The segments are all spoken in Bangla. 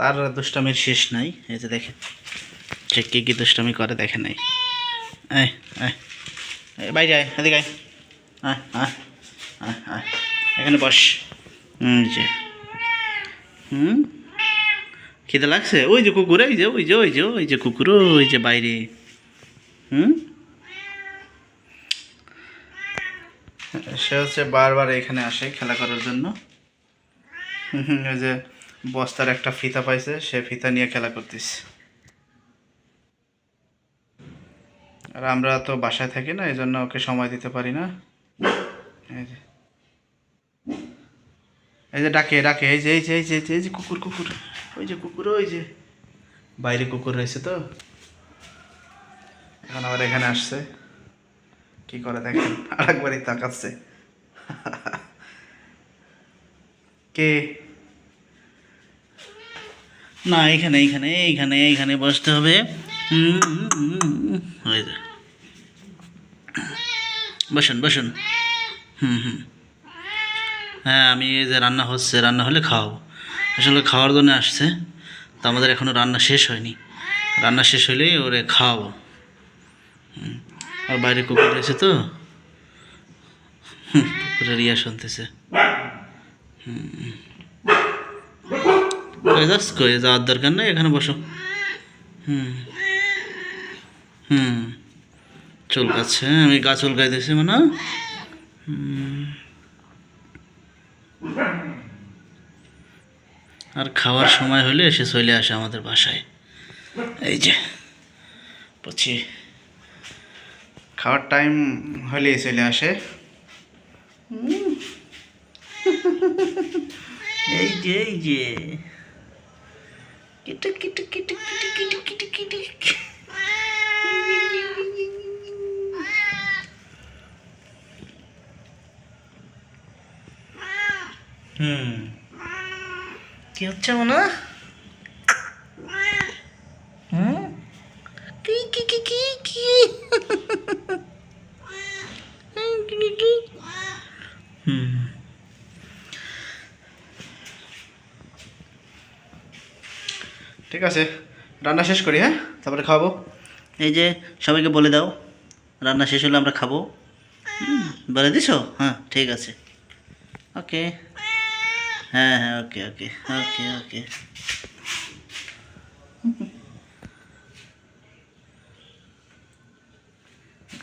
তার দুষ্টামির শেষ নাই। এই যে দেখেন, সে কী কী দুষ্টামি করে দেখে নাই। বাইরে আয়, এদিকে আয়। এখানে বস। যে। হুম? খিদে লাগছে? ওই যে কুকুর, এই যে, ওই যে ওই যে ওই যে কুকুর, ওই যে বাইরে। হুম? সে হচ্ছে বারবার এখানে আসে খেলা করার জন্য। ওই যে বস্তার একটা ফিতা পাইছে সে ফিতা নিয়ে খেলা করতেছে। আর আমরা তো বাসায় থাকি না এই জন্য ওকে সময় দিতে পারি না। এই যে। এই যে ডাকে ডাকে এই যে এই যে এই যে এই যে, কুকুর কুকুর ওই যে কুকুর ওই যে। বাইরে কুকুর রয়েছে তো। এখন আবার এখানে আসছে। কি করে দেখেন? আরেকবারই তাকাচ্ছে। কে? না এইখানে এইখানে এইখানে এইখানে বসতে হবে হুম, হুম, হুম, হুম। ওই যে। বসুন বসুন হুম হুম হ্যাঁ আমি এই যে রান্না হচ্ছে রান্না হলে খাওয়াবো আসলে খাওয়ার জন্য আসছে তো আমাদের এখনও রান্না শেষ হয়নি রান্না শেষ হলেই ওরে খাওয়াবো। আর বাইরে কুকুর রয়েছে তো কুকুরের ইয়া শুনতেছে হুম। যাস যাওয়ার দরকার নেই, এখানে বসো। হুম। হুম। চুলকাচ্ছে আমি গা চুলকাই মানে আর খাওয়ার সময় হলে এসে চলে আসে আমাদের বাসায়। এই যে বুঝছি খাওয়ার টাইম হলেই চলে আসে। এই যে এই যে। কিটু কিটু কিটু কিটু কিটু কিটু কিটু হুম। কি হচ্ছে মনে হুম কি কি কি কি কি হুম ঠিক আছে, রান্না শেষ করি হ্যাঁ? তারপরে খাব এই যে সবাইকে বলে দাও, রান্না শেষ হলে আমরা খাব। বলে দিছো? হ্যাঁ ঠিক আছে। ওকে। হ্যাঁ হ্যাঁ ওকে ওকে ওকে ওকে।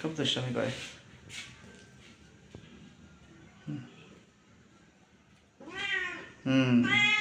খুব দুষ্টামি করে। হুম।